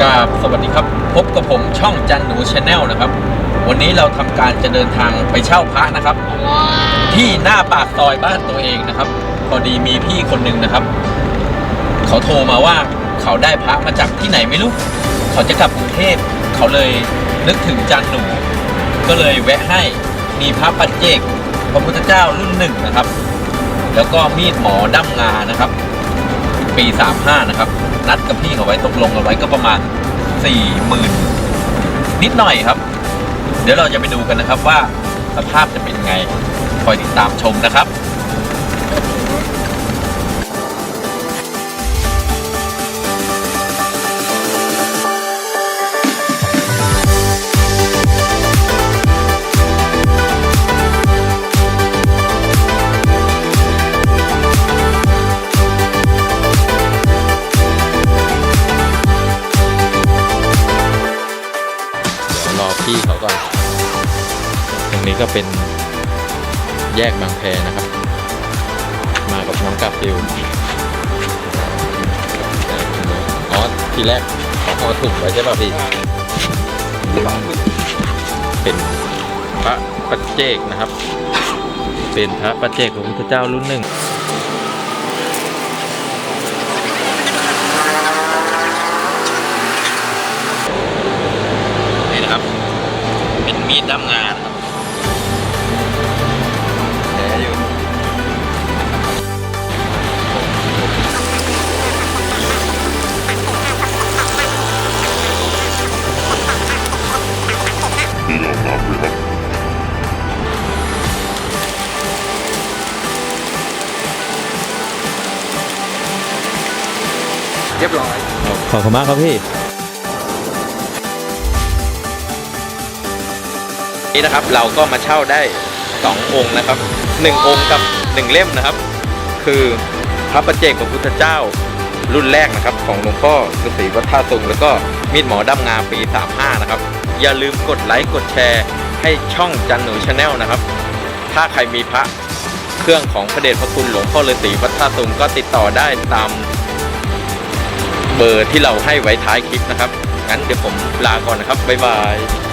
กราบสวัสดีครับ พบกับผมช่องจันหนูชาแนลนะครับ วันนี้เราทำการจะเดินทางไปเช่าพระนะครับ ที่หน้าปากซอยบ้านตัวเองนะครับ พอดีมีพี่คนหนึ่งนะครับ เขาโทรมาว่าเขาได้พระมาจากที่ไหนไม่รู้ เขาจะกลับกรุงเทพเขาเลยนึกถึงจันหนู ก็เลยแวะให้มีพระปัจเจกพระพุทธเจ้ารุ่นหนึ่งนะครับ แล้วก็มีดหมอด้ำงานะครับ ปี 35 นะครับ นัดกับพี่เขาไว้ตกลงกันไว้ก็ประมาณ 40,000 นิดหน่อยครับ เดี๋ยวเราจะไปดูกันนะครับว่าสภาพจะเป็นไง คอยติดตามชมนะครับ เดี๋ยวรอพี่เขาก่อน ตรงนี้ก็เป็นแยกบางแพนะครับ มากับน้องกาฟิลอ๋อทีแรกเขาเอาถุงไว้ใช่ป่ะพี่ เป็นพระปัจเจกนะครับ เป็นพระปัจเจกของพระเจ้ารุ่นหนึ่ง เรียบร้อย ขอบคุณมากครับพี่ นี่นะครับเราก็มาเช่าได้สององค์นะครับหนึ่งองค์กับหนึ่งเล่มนะครับ คือพระประเจกพระพุทธเจ้ารุ่นแรกนะครับ ของหลวงพ่อฤาษีวัดท่าตุงแล้วก็มีดหมอดำงาปี 35 นะครับ อย่าลืมกดไลค์กดแชร์ให้ช่องจันหนูชาแนลนะครับ ถ้าใครมีพระเครื่องของพระเดชพระคุณหลวงพ่อฤาษีวัดท่าตุงก็ติดต่อได้ตาม เบอร์ที่เราให้ไว้ท้ายคลิปนะครับ งั้นเดี๋ยวผมลาก่อนนะครับ บ๊ายบาย